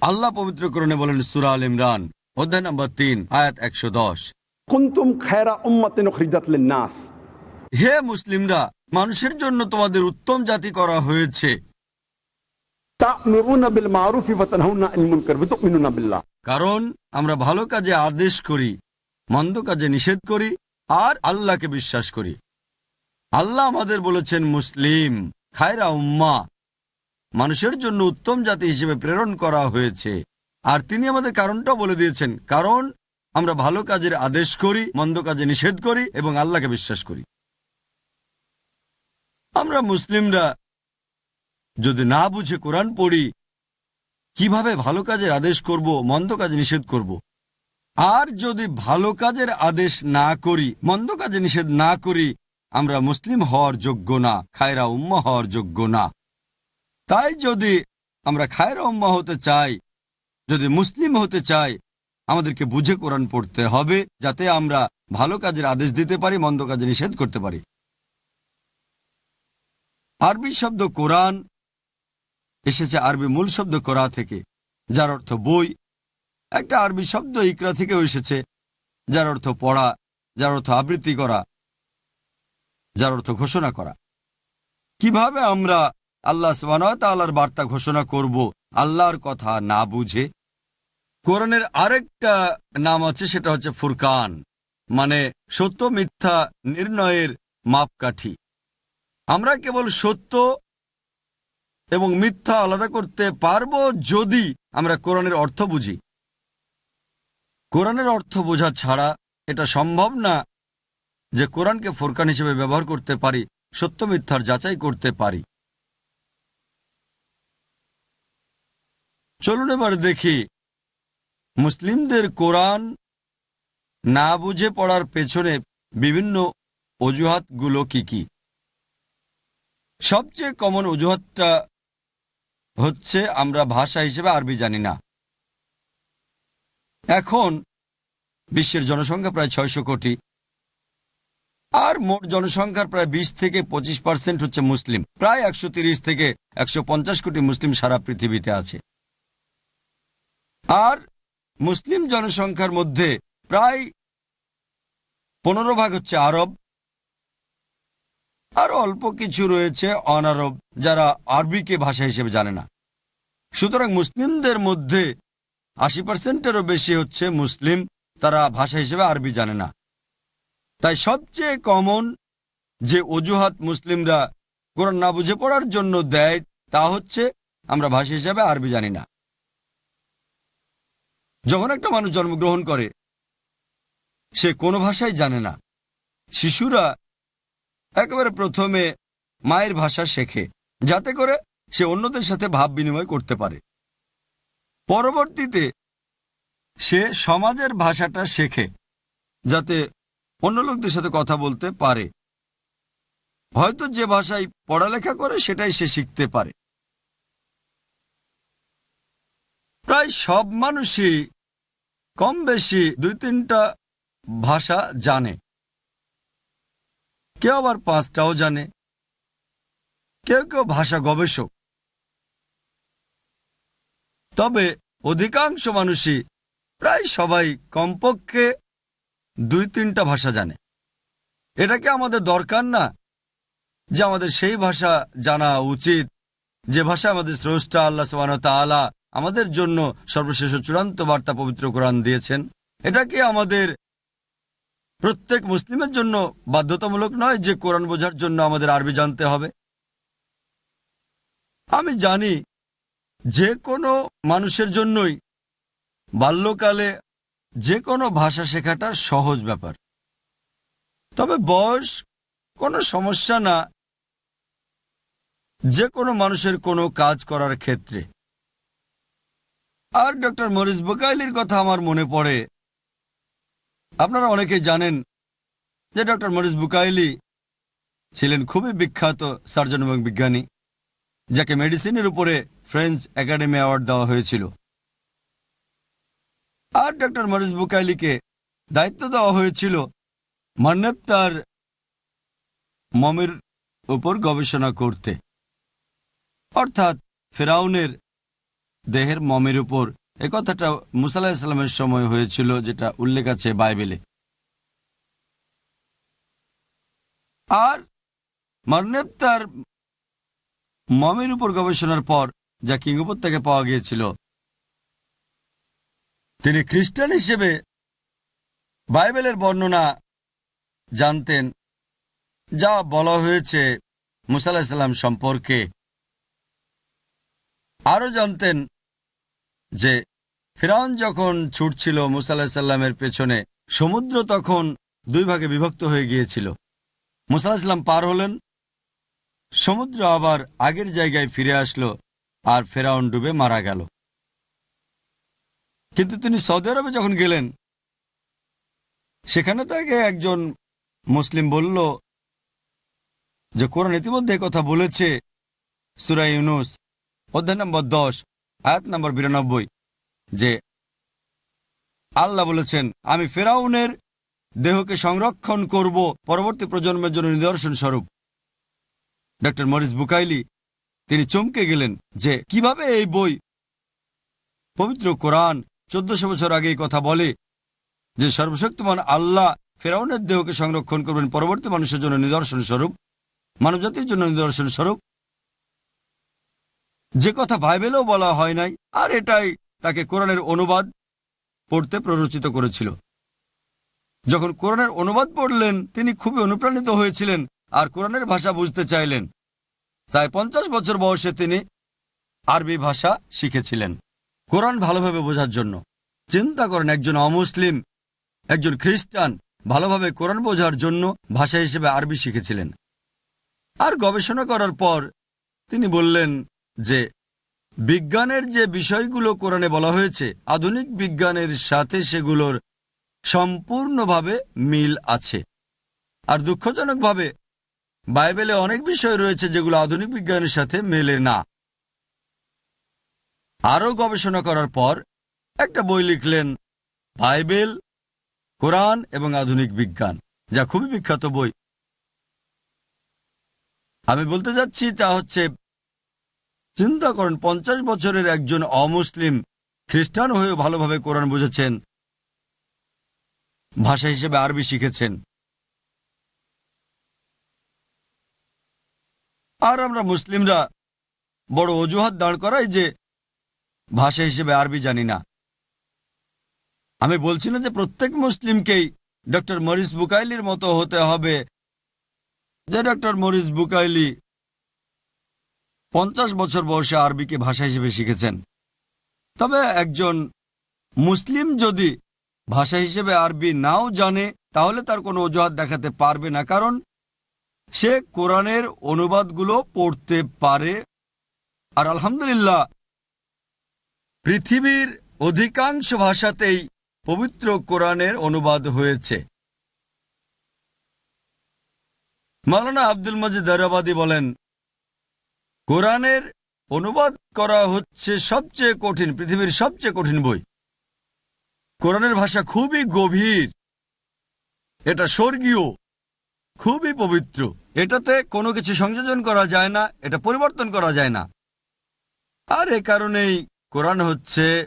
আল্লাহ পবিত্রকরণে বলেন সুরা আল ইমরান অধ্যায় নম্বর তিন আয়াত একশো দশ। কুনতুম খায়রা উম্মাতিন লিন-নাস। হে মুসলিমরা মানুষের জন্য তোমাদের উত্তম জাতি করা হয়েছে। কারণ আমরা ভালো কাজে আদেশ করি মন্দ কাজে নিষেধ করি আর আল্লাহকে বিশ্বাস করি। আল্লাহ আমাদের বলেছেন মুসলিম খায়রা উম্মা মানুষের জন্য উত্তম জাতি হিসেবে প্রেরণ করা হয়েছে। আর তিনি আমাদের কারণটাও বলে দিয়েছেন, কারণ আমরা ভালো কাজের আদেশ করি, মন্দ কাজে নিষেধ করি এবং আল্লাহকে বিশ্বাস করি। আমরা মুসলিমরা যদি না বুঝে কোরআন পড়ি, কীভাবে ভালো কাজের আদেশ করব, মন্দ কাজে নিষেধ করব? আর যদি ভালো কাজের আদেশ না করি, মন্দ কাজে নিষেধ না করি, আমরা মুসলিম হওয়ার যোগ্য না, খায়রা উম্মা হওয়ার যোগ্য না। তাই যদি আমরা খায়রা উম্মা হতে চাই, যদি মুসলিম হতে চাই, আমাদেরকে বুঝে কোরআন পড়তে হবে, যাতে আমরা ভালো কাজের আদেশ দিতে পারি, মন্দ কাজে নিষেধ করতে পারি। আরবি শব্দ কোরআন এসেছে আরবি মূল শব্দ কোরা থেকে, যার অর্থ বই। একটা আরবি শব্দ ইকরা থেকেও এসেছে, যার অর্থ পড়া, যার অর্থ আবৃত্তি করা, যার অর্থ ঘোষণা করা। কীভাবে আমরা আল্লাহ আল্লাহর বার্তা ঘোষণা করব, আল্লাহর কথা না বুঝে। কোরআনের আরেকটা নাম আছে, সেটা হচ্ছে ফুরকান। মানে সত্য, মিথ্যা, নির্ণয়ের মাপকাঠি। আমরা কেবল সত্য এবং মিথ্যা আলাদা করতে পারব যদি আমরা কোরআনের অর্থ বুঝি। কোরআনের অর্থ বোঝা ছাড়া এটা সম্ভব না যে কোরআনকে ফোরকান হিসেবে ব্যবহার করতে পারি, সত্য, মিথ্যার যাচাই করতে পারি। চলুন এবার দেখি। মুসলিমদের কোরআন না বুঝে পড়ার পেছনে বিভিন্ন অজুহাতগুলো কি কি? সবচেয়ে কমন অজুহাতটা হচ্ছে আমরা ভাষা হিসেবে আরবি জানি না। এখন বিশ্বের জনসংখ্যা প্রায় ছয়শো কোটি, আর মোট জনসংখ্যার প্রায় বিশ থেকে পঁচিশ পার্সেন্ট হচ্ছে মুসলিম। প্রায় একশো থেকে একশো পঞ্চাশ কোটি মুসলিম সারা পৃথিবীতে আছে। আর মুসলিম জনসংখ্যার মধ্যে প্রায় পনেরো ভাগ হচ্ছে আরব, আরও অল্প কিছু রয়েছে অনারব, যারা আরবিকে ভাষা হিসেবে জানে না। সুতরাং মুসলিমদের মধ্যে আশি পার্সেন্টেরও বেশি হচ্ছে মুসলিম, তারা ভাষা হিসেবে আরবি জানে না। তাই সবচেয়ে কমন যে অজুহাত মুসলিমরা কোরআন না বুঝে পড়ার জন্য দেয়, তা হচ্ছে আমরা ভাষা হিসাবে আরবি জানি না। যখন একটা মানুষ জন্মগ্রহণ করে, সে কোনো ভাষাই জানে না। শিশুরা একেবারে প্রথমে মায়ের ভাষা শেখে, যাতে করে সে অন্যদের সাথে ভাব বিনিময় করতে পারে। পরবর্তীতে সে সমাজের ভাষাটা শেখে, যাতে অন্য লোকদের সাথে কথা বলতে পারে। হয়তো যে ভাষায় পড়ালেখা করে, সেটাই সে শিখতে পারে। প্রায় সব মানুষই কম বেশি দুই তিনটা ভাষা জানে। কেউ আবার পাঁচটাও জানে। কেউ কেউ ভাষা গবেষক। তবে অধিকাংশ মানুষই প্রায় সবাই কমপক্ষে দুই তিনটা ভাষা জানে। এটা কি আমাদের দরকার না যে আমাদের সেই ভাষা জানা উচিত? যে ভাষা আমাদের স্রষ্টা আল্লাহ সবান তালা আমাদের জন্য সর্বশেষ চূড়ান্ত বার্তা পবিত্র কোরআন দিয়েছেন। এটা কি আমাদের প্রত্যেক মুসলিমের জন্য বাধ্যতামূলক নয় যে কোরআন বোঝার জন্য আমাদের আরবি জানতে হবে। আমি জানি যে কোনো মানুষের জন্যই বাল্যকালে যে কোনো ভাষা শেখাটা সহজ ব্যাপার। তবে বয়স কোনো সমস্যা না, যে কোনো মানুষের কোনো কাজ করার ক্ষেত্রে। আর ডক্টর মরিস বুকাইলির কথা আমার মনে পড়ে। আপনারা অনেকেই জানেন যে ডক্টর মরিস বুকাইলি ছিলেন খুবই বিখ্যাত সার্জন এবং বিজ্ঞানী, যাকে মেডিসিনের উপরে ফ্রেঞ্চ একাডেমি অ্যাওয়ার্ড দেওয়া হয়েছিল। আর ডক্টর মরিস বুকাইলিকে দায়িত্ব দেওয়া হয়েছিল মান্নেব তার মমের উপর গবেষণা করতে। অর্থাৎ ফেরাউনের দেহের মমের উপর। এ কথাটা মুসাল্লাহ ইসলামের সময় হয়েছিল, যেটা উল্লেখ আছে বাইবেলে। আর মারনেব মমের উপর গবেষণার পর যা কিং উপত্যকে পাওয়া গিয়েছিল, তিনি খ্রিস্টান হিসেবে বাইবেলের বর্ণনা জানতেন, যা বলা হয়েছে মুসাল্লাহ সাল্লাম সম্পর্কে। আরও জানতেন যে ফিরাউন যখন ছুটছিল মুসাল্লাহ সাল্লামের পেছনে, সমুদ্র তখন দুই ভাগে বিভক্ত হয়ে গিয়েছিল। মুসাল্লাহ সাল্লাম পার হলেন, সমুদ্র আবার আগের জায়গায় ফিরে আসলো আর ফেরাউন ডুবে মারা গেল। কিন্তু তিনি সৌদি আরবে যখন গেলেন, সেখানে তাকে একজন মুসলিম বলল যে কোরআন ইতিমধ্যে কথা বলেছে সুরাই ইউনুস, অধ্যায় নম্বর দশ আয়াত নম্বর বিরানব্বই, যে আল্লাহ বলেছেন, আমি ফেরাউনের দেহকে সংরক্ষণ করব পরবর্তী প্রজন্মের জন্য নিদর্শন স্বরূপ। ডক্টর মরিস বুকাইলি, তিনি চমকে গেলেন যে, কীভাবে এই বই, পবিত্র কোরআন, চোদ্দশো বছর আগে কথা বলে যে, সর্বশক্তিমান আল্লাহ ফেরাউনের দেহকে সংরক্ষণ করবেন পরবর্তী মানুষের জন্য নিদর্শন স্বরূপ, মানবজাতির জন্য নিদর্শন স্বরূপ যে কথা বাইবেলেও বলা হয় নাই, আর এটাই তাকে কোরআনের অনুবাদ পড়তে প্ররোচিত করেছিল। যখন কোরআনের অনুবাদ পড়লেন, তিনি খুবই অনুপ্রাণিত হয়েছিলেন আর কোরআনের ভাষা বুঝতে চাইলেন। তাই পঞ্চাশ বছর বয়সে তিনি আরবি ভাষা শিখেছিলেন। কোরআন ভালোভাবে বোঝার জন্য। চিন্তা করেন, একজন অমুসলিম, একজন খ্রিস্টান, ভালোভাবে কোরআন বোঝার জন্য ভাষা হিসেবে আরবি শিখেছিলেন। আর গবেষণা করার পর তিনি বললেন যে বিজ্ঞানের যে বিষয়গুলো কোরআনে বলা হয়েছে, আধুনিক বিজ্ঞানের সাথে সেগুলোর সম্পূর্ণভাবে মিল আছে। আর দুঃখজনকভাবে বাইবেলে অনেক বিষয় রয়েছে যেগুলো আধুনিক বিজ্ঞানের সাথে মেলে না। আরও গবেষণা করার পর একটা বই লিখলেন, বাইবেল, কোরআন এবং আধুনিক বিজ্ঞান, যা খুবই বিখ্যাত বই। আমি বলতে যাচ্ছি তা হচ্ছে চিন্তা করেন, পঞ্চাশ বছরের একজন অমুসলিম খ্রিস্টান হয়েও ভালোভাবে কোরআন বুঝেছেন, ভাষা হিসেবে আরবি শিখেছেন। আর আমরা মুসলিমরা বড় অজুহাত দাঁড় করাই যে ভাষা হিসেবে আরবি জানি না। আমি বলছি না যে প্রত্যেক মুসলিমকেই ডক্টর মরিস বুকাইলির মতো হতে হবে, যে ডক্টর মরিস বুকাইলি পঞ্চাশ বছর বয়সে আরবিকে ভাষা হিসেবে শিখেছেন। তবে একজন মুসলিম যদি ভাষা হিসেবে আরবি নাও জানে, তাহলে তার কোনো অজুহাত দেখাতে পারবে না, কারণ সে কোরআনের অনুবাদগুলো পড়তে পারে। আর আলহামদুলিল্লাহ, পৃথিবীর অধিকাংশ ভাষাতেই পবিত্র কোরআনের অনুবাদ হয়েছে। মালানা আব্দুল মজিদ দারাবাদী বলেন কোরআনের অনুবাদ করা হচ্ছে সবচেয়ে কঠিন, পৃথিবীর সবচেয়ে কঠিন বই। কোরআনের ভাষা খুবই গভীর। এটা স্বর্গীয়, খুবই পবিত্র। এটাতে কোনো কিছু সংযোজন করা যায় না, এটা পরিবর্তন করা যায় না। আর এ কারণেই কোরআন হচ্ছে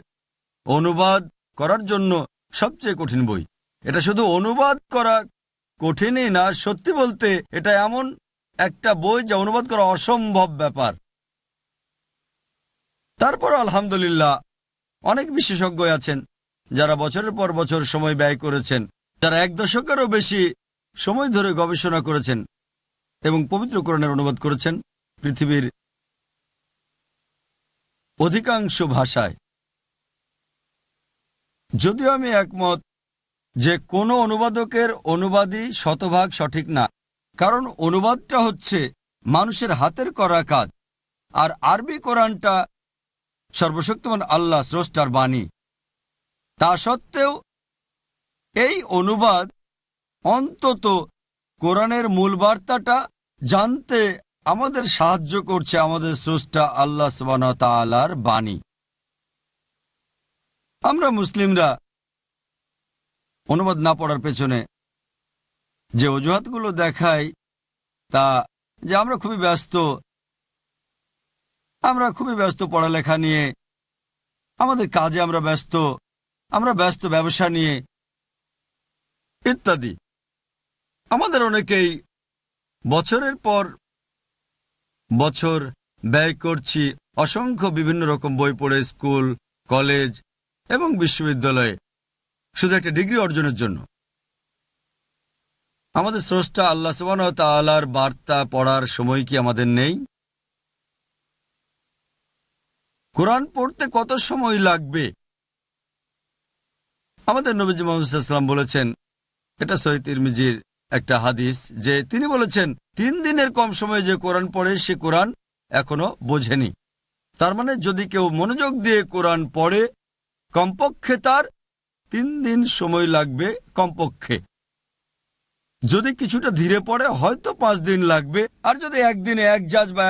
অনুবাদ করার জন্য সবচেয়ে কঠিন বই। এটা শুধু অনুবাদ করা কঠিনই না, সত্যি বলতে এটা এমন একটা বই যা অনুবাদ করা অসম্ভব ব্যাপার। তারপর আলহামদুলিল্লাহ, অনেক বিশেষজ্ঞ আছেন, যারা বছরের পর বছর সময় ব্যয় করেছেন, যারা এক দশকেরও বেশি সময় ধরে গবেষণা করেছেন এবং পবিত্র কোরআনের অনুবাদ করেছেন পৃথিবীর অধিকাংশ ভাষায়। যদিও আমি একমত যে কোনো অনুবাদকের অনুবাদই শতভাগ সঠিক না কারণ অনুবাদটা হচ্ছে মানুষের হাতের করা কাজ। আর আরবি কোরআনটা সর্বশক্তিমান আল্লাহ, স্রষ্টার বাণী। তা সত্ত্বেও এই অনুবাদ অন্তত কোরআনের মূল বার্তাটা জানতে আমাদের সাহায্য করছে আমাদের স্রষ্টা আল্লাহ তালার বাণী। আমরা মুসলিমরা অনুবাদ না পড়ার পেছনে যে অজুহাতগুলো দেখাই, তা যে আমরা খুবই ব্যস্ত, আমরা খুবই ব্যস্ত পড়ালেখা নিয়ে, আমাদের কাজে আমরা ব্যস্ত আমরা ব্যস্ত ব্যবসা নিয়ে, ইত্যাদি। আমাদের অনেকেই বছরের পর বছর ব্যয় করছি অসংখ্য বিভিন্ন রকম বই পড়ে স্কুল, কলেজ এবং বিশ্ববিদ্যালয়ে, শুধু একটা ডিগ্রি অর্জনের জন্য। আমাদের স্রষ্টা আল্লাহ সুবান তালার বার্তা পড়ার সময় কি আমাদের নেই? কোরআন পড়তে কত সময় লাগবে? আমাদের নবীজি মোহাম্মদাম বলেছেন, এটা সৈয়দ তিরমিজির একটা হাদিস, যে তিনি বলেছেন, তিন দিনের কম সময়ে যে কোরআন পড়ে, সে কোরআন এখনও বোঝেনি। তার মানে যদি কেউ মনোযোগ দিয়ে কোরআন পড়ে, কমপক্ষে তার তিন দিন সময় লাগবে কমপক্ষে। যদি কিছুটা ধীরে পড়ে, হয়তো পাঁচ দিন লাগবে। আর যদি একদিনে এক জাজ বা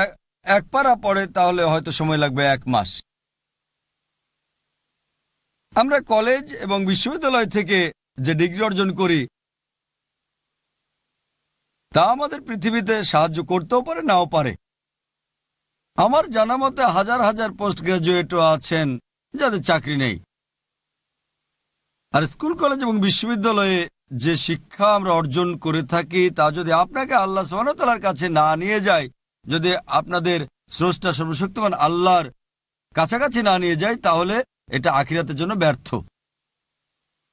এক পারা পড়ে, তাহলে হয়তো সময় লাগবে এক মাস। আমরা কলেজ এবং বিশ্ববিদ্যালয় থেকে যে ডিগ্রি অর্জন করি, তা আমাদের পৃথিবীতে সাহায্য করতেও পারে, নাও পারে। আমার জানা মতে হাজার হাজার পোস্ট গ্রাজুয়েটও আছেন যাদের চাকরি নেই। আর স্কুল, কলেজ এবং বিশ্ববিদ্যালয়ে যে শিক্ষা আমরা অর্জন করে থাকি, তা যদি আপনাকে আল্লাহ সোহানতালার কাছে না নিয়ে যায়, যদি আপনাদের স্রষ্টা সর্বশক্তিমান আল্লাহর কাছাকাছি না নিয়ে যায়, তাহলে এটা আখিরাতের জন্য ব্যর্থ।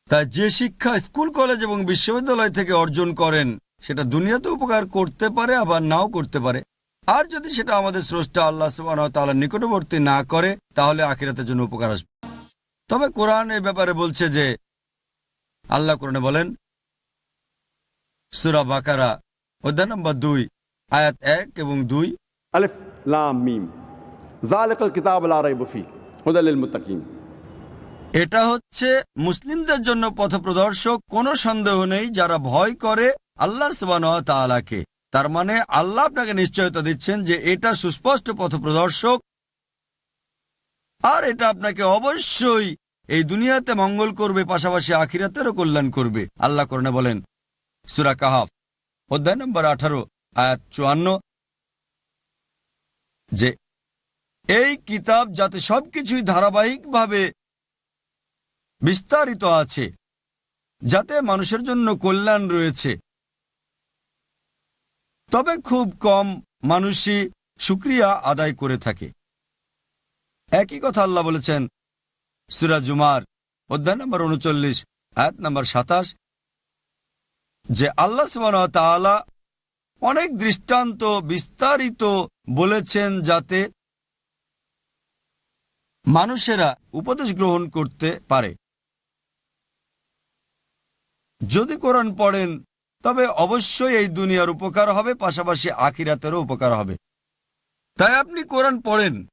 তাই যে শিক্ষা স্কুল, কলেজ এবং বিশ্ববিদ্যালয় থেকে অর্জন করেন, সেটা দুনিয়াতে উপকার করতে পারে, আবার নাও করতে পারে। আর যদি সেটা আমাদের স্রষ্টা আল্লাহ সুবাহ নিকটবর্তী না করে, তাহলে আখিরাতের জন্য উপকার আসবে। তবে কোরআন এ ব্যাপারে বলছে যে, আল্লাহ কোরআনে বলেন সুরা বাকারা অধ্যায় নম্বর দুই আয়াত এক এবং দুই। আলিফ লাম মিম। জালেকাল কিতাব লারাইবফি হুদালিল মুতাকিম এটা হচ্ছে মুসলিমদের জন্য পথপ্রদর্শক কোনো সন্দেহ নেই যারা ভয় করে আল্লাহ তাআলাকে। তার মানে আল্লাহ আপনাকে নিশ্চয়তা দিচ্ছেন যে এটা সুস্পষ্ট পথপ্রদর্শক। আর এটা আপনাকে অবশ্যই এই দুনিয়াতে মঙ্গল করবে পাশাপাশি আখিরাতেরও কল্যাণ করবে। আল্লাহ করনে বলেন সুরা কাহাফ, অধ্যায় নম্বর আঠারো, আয়াত চুয়ান্ন, যে, এই কিতাব যাতে সবকিছুই ধারাবাহিকভাবে বিস্তারিত আছে, যাতে মানুষের জন্য কল্যাণ রয়েছে। তবে খুব কম মানুষই সুক্রিয়া আদায় করে থাকে। একই কথা আল্লাহ বলেছেন, সুরা জুমার, অধ্যায় নম্বর উনচল্লিশ, আয়াত নম্বর সাতাশ যে আল্লাহ তাআলা অনেক দৃষ্টান্ত, বিস্তারিত বলেছেন যাতে মানুষেরা উপদেশ গ্রহণ করতে পারে। যদি কোরআন পড়েন, তবে অবশ্যই এই দুনিয়ার উপকার হবে, পাশাপাশি আখিরাতেরও উপকার হবে। তাই আপনি কোরআন পড়েন।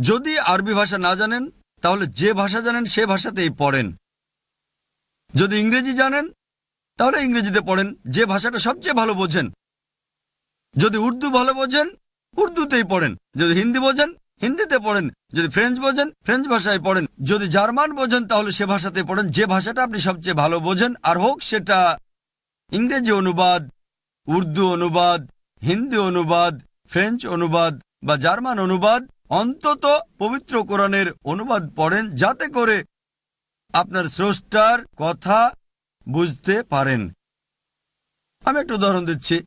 যদি আরবি ভাষা না জানেন, তাহলে যে ভাষা জানেন, সে ভাষাতেই পড়েন। যদি ইংরেজি জানেন তাহলে ইংরেজিতে পড়েন, যে ভাষাটা সবচেয়ে ভালো বোঝেন। যদি উর্দু ভালো বোঝেন, উর্দুতেই পড়েন। যদি হিন্দি বোঝেন, হিন্দিতে পড়েন। যদি ফ্রেঞ্চ বোঝেন, ফ্রেঞ্চ ভাষায় পড়েন। যদি জার্মান বোঝেন, তাহলে সে ভাষাতে পড়েন। যে ভাষাটা আপনি সবচেয়ে ভালো বোঝেন, আর হোক সেটা ইংরেজি অনুবাদ, উর্দু অনুবাদ, হিন্দি অনুবাদ, ফ্রেঞ্চ অনুবাদ বা জার্মান অনুবাদ, অন্তত পবিত্র কোরআনের অনুবাদ পড়েন, যাতে করে আপনার স্রষ্টার কথা বুঝতে পারেন। আমি একটা উদাহরণ দিচ্ছি।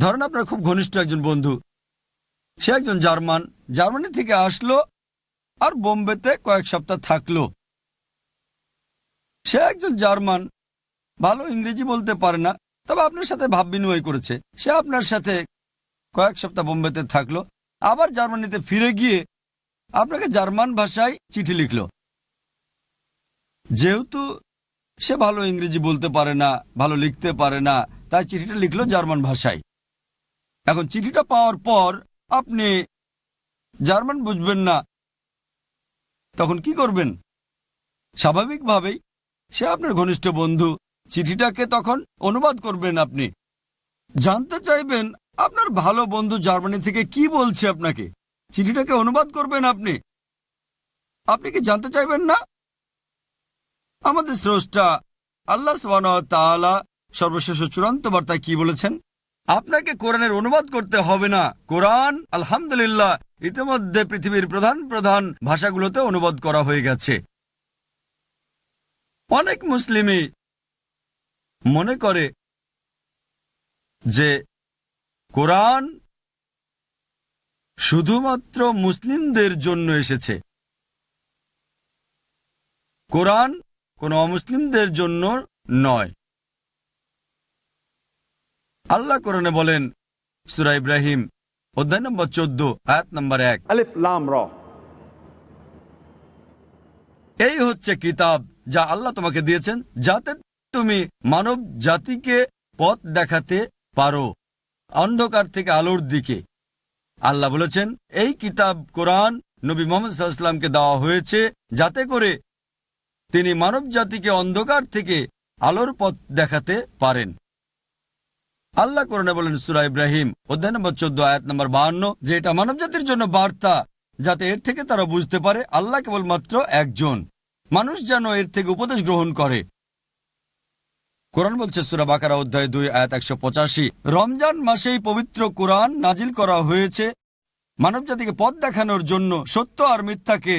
ধরেন আপনার খুব ঘনিষ্ঠ একজন বন্ধু। সে একজন জার্মান। জার্মানি থেকে আসলো আর বোম্বেতে কয়েক সপ্তাহ থাকল। সে একজন জার্মান। ভালো ইংরেজি বলতে পারে না, তবে আপনার সাথে ভাব বিনিময় করেছে। সে আপনার সাথে কয়েক সপ্তাহ বোম্বেতে থাকল, আবার জার্মানিতে ফিরে গিয়ে আপনাকে জার্মান ভাষায় চিঠি লিখল। যেহেতু সে ভালো ইংরেজি বলতে পারে না, ভালো লিখতে পারে না, তাই চিঠিটা লিখলো জার্মান ভাষায়। এখন চিঠিটা পাওয়ার পর আপনি জার্মান বুঝবেন না, তখন কি করবেন? স্বাভাবিকভাবেই সে আপনার ঘনিষ্ঠ বন্ধু, চিঠিটাকে তখন অনুবাদ করবেন আপনি। জানতে চাইবেন আপনার ভালো বন্ধু জার্মানি থেকে কি বলছে আপনাকে? চিঠিটাকে অনুবাদ করবেন আপনি। আপনি কি জানতে চাইবেন না? আমাদের স্রষ্টা আল্লাহ তাআলা সর্বশেষ চূড়ান্ত বার্তায় কি বলেছেন? আপনাকে কোরআনের অনুবাদ করতে হবে না। কোরআন, আলহামদুলিল্লাহ, ইতিমধ্যে পৃথিবীর প্রধান প্রধান ভাষাগুলোতে অনুবাদ করা হয়ে গেছে। অনেক মুসলিমই মনে করে যে কোরআন শুধুমাত্র মুসলিমদের জন্য এসেছে। কোরআন কোনো অমুসলিমদের জন্য নয়। আল্লাহ করণে বলেন সুরা ইব্রাহিম অধ্যায় নম্বর চোদ্দ আয়াত নম্বর এক। এই হচ্ছে কিতাব যা আল্লাহ তোমাকে দিয়েছেন যাতে তুমি মানব জাতিকে পথ দেখাতে পারো অন্ধকার থেকে আলোর দিকে। আল্লাহ বলেছেন এই কিতাব কোরআন নবী মোহাম্মদ সাল্লামকে দেওয়া হয়েছে যাতে করে তিনি মানব জাতিকে অন্ধকার থেকে আলোর পথ দেখাতে পারেন। আল্লাহ কোরআনে বলেন সুরা ইব্রাহিম, অধ্যায় নম্বর চোদ্দ, আয়াত নম্বর বাহান্ন, যে এটা মানব জাতির জন্য বার্তা, যাতে এর থেকে তারা বুঝতে পারে আল্লাহ কেবলমাত্র একজন। মানুষ যেন এর থেকে উপদেশ গ্রহণ করে। কোরআন বলছে সুরা বাকারা, অধ্যায় দুই, আয়াত একশো পঁচাশি, রমজান মাসেই পবিত্র কোরআন নাজিল করা হয়েছে মানব জাতিকে পথ দেখানোর জন্য, সত্য আর মিথ্যাকে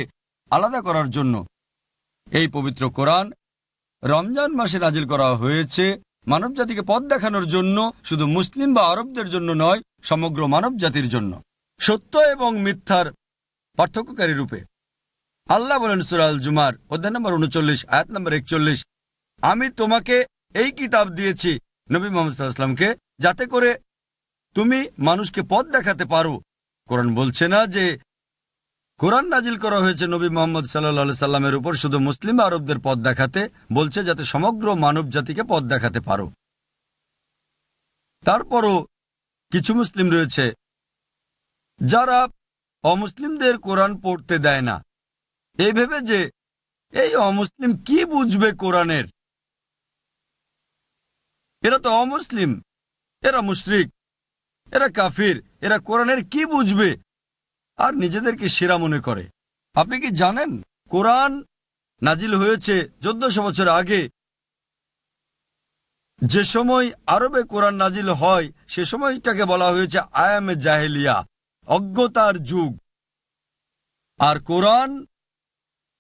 আলাদা করার জন্য। এই পবিত্র কোরআন রমজান মাসে নাজিল করা হয়েছে মানব জাতিকে পথ দেখানোর জন্য, শুধু মুসলিম বা আরবদের জন্য নয়, সমগ্র মানব জাতির জন্য। সত্য এবং মিথ্যার পার্থক্যকারী রূপে। আল্লাহ বলেন সুরাল জুমার অধ্যায় নম্বর উনচল্লিশ, আয়াত নম্বর একচল্লিশ, আমি তোমাকে এই কিতাব দিয়েছি নবী মোহাম্মদ যাতে করে তুমি মানুষকে পথ দেখাতে পারো। কোরআন বলছে না যে কোরআন নাজিল করা হয়েছে নবী মোহাম্মদ সাল্লা সাল্লামের উপর। শুধু মুসলিম আরবদের পথ দেখাতে বলছে যাতে সমগ্র মানব জাতিকে পথ দেখাতে পারো। তারপরও কিছু মুসলিম রয়েছে যারা অমুসলিমদের কোরআন পড়তে দেয় না। এই ভেবে যে এই অমুসলিম কি বুঝবে কোরআনের? এরা তো অমুসলিম, এরা মুশরিক, এরা কাফির, এরা কোরআনের কি বুঝবে? আর নিজেদেরকে সেরা মনে করে। আপনি কি জানেন, কোরআন নাজিল হয়েছে চোদ্দশো বছর আগে? যে সময় আরবে কোরআন নাজিল হয়, সে সময়টাকে বলা হয়েছে আয়ামে জাহেলিয়া, অজ্ঞতার যুগ। আর কোরআন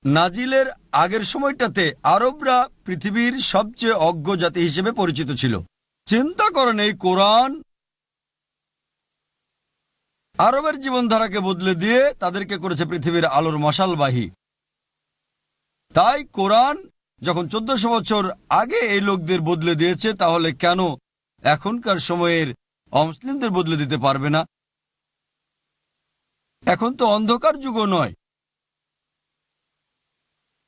নাজিলের আগের সময়টাতে আরবরা পৃথিবীর সবচেয়ে অজ্ঞ জাতি হিসেবে পরিচিত ছিল। চিন্তা করেন এই কোরআন আরবের জীবনধারাকে বদলে দিয়ে তাদেরকে করেছে পৃথিবীর আলোর মশালবাহী। তাই কোরআন যখন চোদ্দশো বছর আগে এই লোকদের বদলে দিয়েছে, তাহলে কেন এখনকার সময়ের অমুসলিমদের বদলে দিতে পারবে না? এখন তো অন্ধকার যুগও নয়।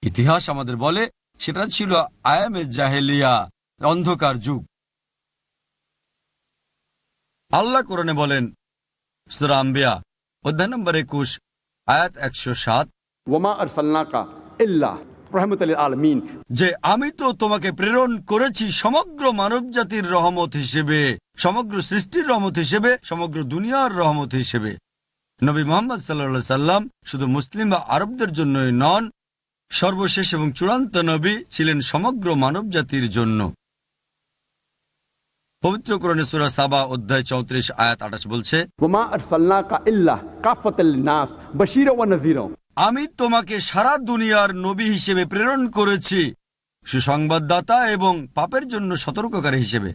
ইতিহাস আমাদের বলে, সেটা ছিল আয়ামে জাহেলিয়া, অন্ধকার যুগ। আল্লাহ কোরআনে বলেন সুরাম্বিয়া অধ্যায় নম্বর একুশ আয়াত একশো সাত। ওমা আরসাল্লাকা ইল্লাহ আলমিন। যে আমি তো তোমাকে প্রেরণ করেছি সমগ্র মানব জাতির রহমত হিসেবে সমগ্র সৃষ্টির রহমত হিসেবে সমগ্র দুনিয়ার রহমত হিসেবে। নবী মোহাম্মদ সাল্লা সাল্লাম শুধু মুসলিম বা আরবদের জন্যই নন সর্বশেষ এবং চূড়ান্ত নবী ছিলেন সমগ্র মানব জাতির জন্য। পবিত্র কোরআনে সুরা সাবা অধ্যায় চৌত্রিশ আয়াত আঠাশ বলছে আমি তোমাকে সারা দুনিয়ার নবী হিসেবে প্রেরণ করেছি সুসংবাদদাতা এবং পাপের জন্য সতর্ককারী হিসেবে।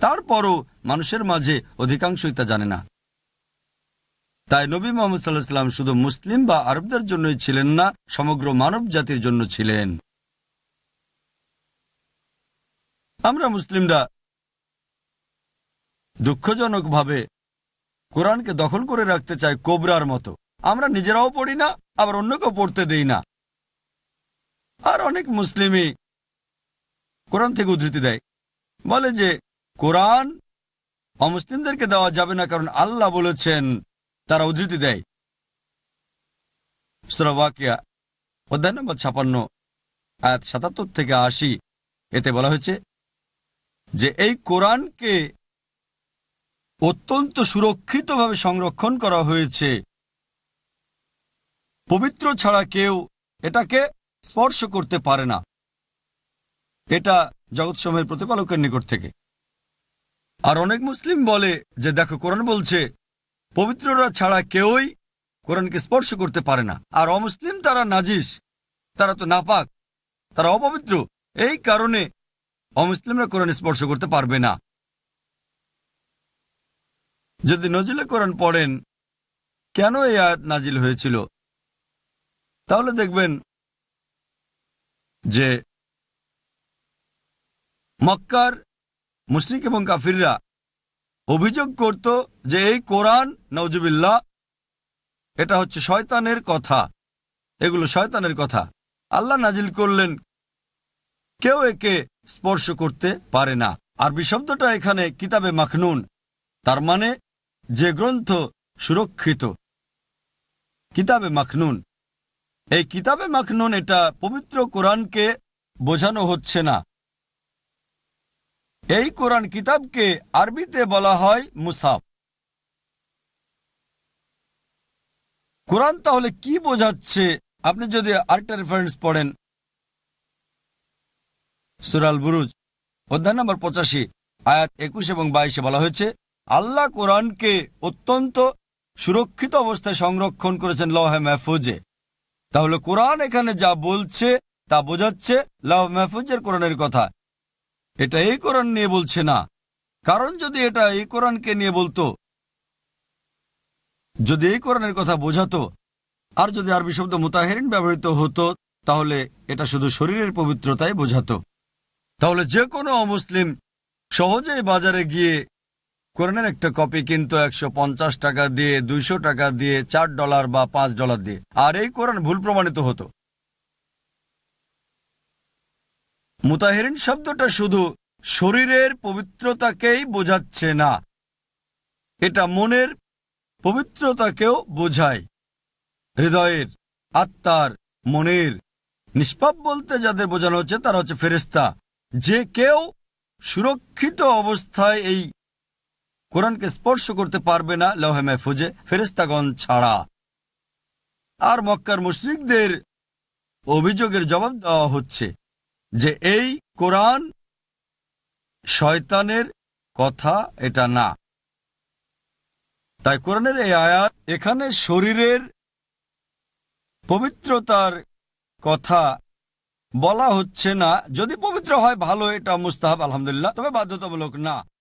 তারপরও মানুষের মাঝে অধিকাংশই তা জানে না। তাই নবী মোহাম্মদ সাল্লাহ সাল্লাম শুধু মুসলিম বা আরবদের জন্যই ছিলেন না সমগ্র মানব জাতির জন্য ছিলেন। আমরা মুসলিমরা দুঃখজনকভাবে কোরআনকে দখল করে রাখতে চাই কোবরার মতো। আমরা নিজেরাও পড়ি না, আবার অন্যকেও পড়তে দেই না। আর অনেক মুসলিমই কোরআন থেকে উদ্ধৃতি দেয়। বলে যে, কোরআন অমুসলিমদেরকে দেওয়া যাবে না কারণ আল্লাহ বলেছেন, তারা উদ্ধৃতি দেয়। সুরাবাকিয়া অধ্যায় নম্বর ছাপান্ন, আয়াত সাতাত্তর থেকে আশি, এতে বলা হয়েছে যে এই কোরআনকে অত্যন্ত সুরক্ষিতভাবে সংরক্ষণ করা হয়েছে। পবিত্র ছাড়া কেউ এটাকে স্পর্শ করতে পারে না। এটা জগৎসমূহের প্রতিপালকের নিকট থেকে। আর অনেক মুসলিম বলে যে, দেখো, কোরআন বলছে, পবিত্ররা ছাড়া কেউই কোরআনকে স্পর্শ করতে পারে না। আর অমুসলিম তারা নাজিস, তারা তো নাপাক, তারা অপবিত্র। এই কারণে অমুসলিমরা কোরআন স্পর্শ করতে পারবে না। যদি নজরুলে কোরআন পড়েন, কেন এই আয়াত নাজিল হয়েছিল? তাহলে দেখবেন যে মক্কার মুশরিক এবং কাফিররা অভিযোগ করত যে এই কোরআন নওজুবিল্লাহ এটা হচ্ছে শয়তানের কথা। এগুলো শয়তানের কথা। আল্লাহ নাজিল করলেন, কেউ একে স্পর্শ করতে পারে না। আরবি শব্দটা এখানে কিতাবে মাখনুন। তার মানে যে গ্রন্থ সুরক্ষিত। কিতাবে মাখনুন। এই কিতাবে মাখনুন এটা পবিত্র কোরআনকে বোঝানো হচ্ছে না। এই কোরআন কিতাবকে আরবিতে বলা হয় মুসাফ। কোরআন তাহলে কি বোঝাচ্ছে? আপনি যদি আরেকটা রেফারেন্স পড়েন সুরাল বুরুজ অধ্যায় নম্বর পঁচাশি, আয়াত একুশ এবং বাইশে বলা হয়েছে, আল্লাহ কোরআনকে অত্যন্ত সুরক্ষিত অবস্থায় সংরক্ষণ করেছেন লহে মাহফুজে। তাহলে কোরআন এখানে যা বলছে, তা বোঝাচ্ছে লহ মেহফুজের কোরআনের কথা। এটা এই কোরআন নিয়ে বলছে না। কারণ যদি এটা এই কোরআনকে নিয়ে বলতো, যদি এই কোরআনের কথা বোঝাতো, আর যদি আরবি শব্দ মুতাহেরিন ব্যবহৃত হতো, তাহলে এটা শুধু শরীরের পবিত্রতাই বোঝাতো। তাহলে যে কোনো অমুসলিম সহজেই বাজারে গিয়ে কোরআনের একটা কপি কিন্তু একশো পঞ্চাশ টাকা দিয়ে, দুইশো টাকা দিয়ে, চার ডলার বা পাঁচ ডলার দিয়ে। আর এই কোরআন ভুল প্রমাণিত হতো। মুতাহেরিন শব্দটা শুধু শরীরের পবিত্রতাকেই বোঝাচ্ছে না, এটা মনের পবিত্রতাকেও বোঝায়। হৃদয়ের, আত্মার, মনের নিষ্পাপ বলতে যাদের বোঝানো হচ্ছে তারা হচ্ছে ফেরেস্তা যে কেউ সুরক্ষিত অবস্থায় এই কোরআনকে স্পর্শ করতে পারবে না লহে মেহফুজে ফেরেস্তাগণ ছাড়া। আর মক্কার মুশরিকদের অভিযোগের জবাব দেওয়া হচ্ছে যে এই কোরআন শয়তানের কথা, এটা না। তাই কোরআনের এই আয়াত এখানে শরীরের পবিত্রতার কথা বলা হচ্ছে না। যদি পবিত্র হয় ভালো এটা মুস্তাহাব আলহামদুলিল্লাহ তবে বাধ্যতামূলক না।